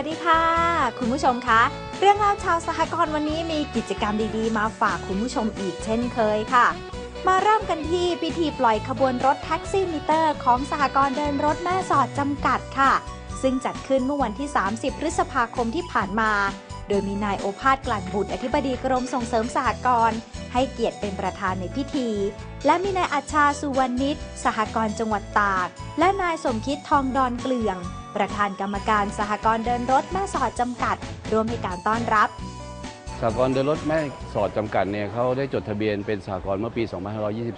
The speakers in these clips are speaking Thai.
สดีค่ะ คุณผู้ชมคะเรื่องเล่าชาวสหกรณ์วันนี้มีกิจกรรมดีๆ มาฝากคุณผู้ชมอีกเช่นเคยค่ะ มาเริ่มกันที่พิธีปล่อยขบวนรถแท็กซี่มิเตอร์ ของสหกรณ์เดินรถแม่สอดจำกัดค่ะ ซึ่งจัดขึ้นเมื่อวันที่ 30 พฤษภาคมที่ผ่านมา โดยมีนายโอภาสกลั่นบุตรอธิบดีกรมส่งเสริมสหกรณ์ให้เกียรติเป็นประธานในพิธี และมีนายอัชชาสุวรรณิตสหกรณ์จังหวัดตาก และนายสมคิดทองดอนเกลือง ประธานกรรมการสหกรณ์เดินรถแม่สอดจำกัด ร่วมให้การต้อนรับสหกรณ์เดินรถแม่สอดจำกัดเนี่ยเขาได้จดทะเบียนเป็นสหกรณ์เมื่อปี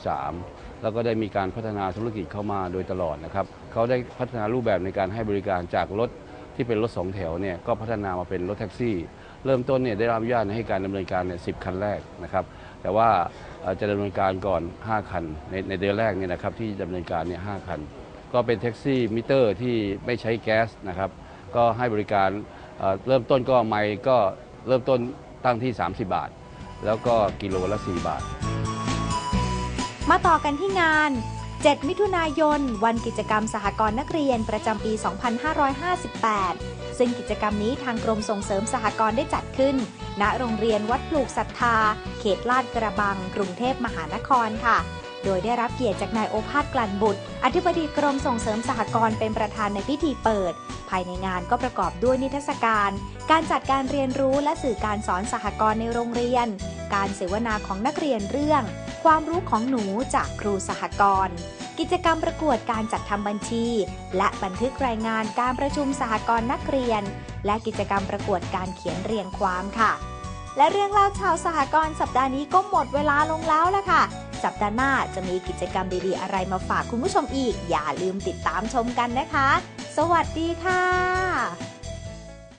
2523 แล้วก็ได้มีการพัฒนาธุรกิจเข้ามาโดยตลอดนะครับเขาได้พัฒนารูปแบบในการให้บริการจากรถที่เป็นรถสองแถวเนี่ยก็พัฒนามาเป็นรถแท็กซี่ เริ่มต้นเนี่ยได้รับอนุญาตให้การดำเนินการเนี่ยสิคันแรกนะครับ แต่ว่าจะดำเนินการก่อน 5 คันในในเดือนแรกเนี่ยนะครับที่ดำเนินการเนี่ย5คัน ก็เป็นแท็กซี่มิเตอร์ที่ไม่ใช้แก๊สนะครับ ก็ให้บริการเเริ่มต้นก็ไมล์ก็เริ่มต้นตั้งที่ 30 บาท แล้วก็กิโลละ 4 บาท มาต่อกันที่งาน 7 มิถุนายน วันกิจกรรมสหกรณ์นักเรียนประจำปี 2558 ซึ่งกิจกรรมนี้ทางกรมส่งเสริมสหกรณ์ได้จัดขึ้น ณ โรงเรียนวัดปลูกศรัทธา เขตลาดกระบัง กรุงเทพมหานครค่ะ โดยได้รับเกียรติจากนายโอภาสกลั่นบุตร อธิบดีกรมส่งเสริมสหกรณ์เป็นประธานในพิธีเปิด ภายในงานก็ประกอบด้วยนิทรรศการ การจัดการเรียนรู้และสื่อการสอนสหกรณ์ในโรงเรียน การเสวนาของนักเรียนเรื่อง ความรู้ของหนูจากครูสหกรณ์กิจกรรมประกวดการจัดทำบัญชี และบันทึกรายงานการประชุมสหกรณ์นักเรียน และกิจกรรมประกวดการเขียนเรียงความค่ะ และเรื่องเล่าชาวสหกรณ์สัปดาห์นี้ก็หมดเวลาลงแล้วละค่ะ สัปดาห์หน้าจะมีกิจกรรมดีๆ อะไรมาฝากคุณผู้ชมอีก อย่าลืมติดตามชมกันนะคะ สวัสดีค่ะ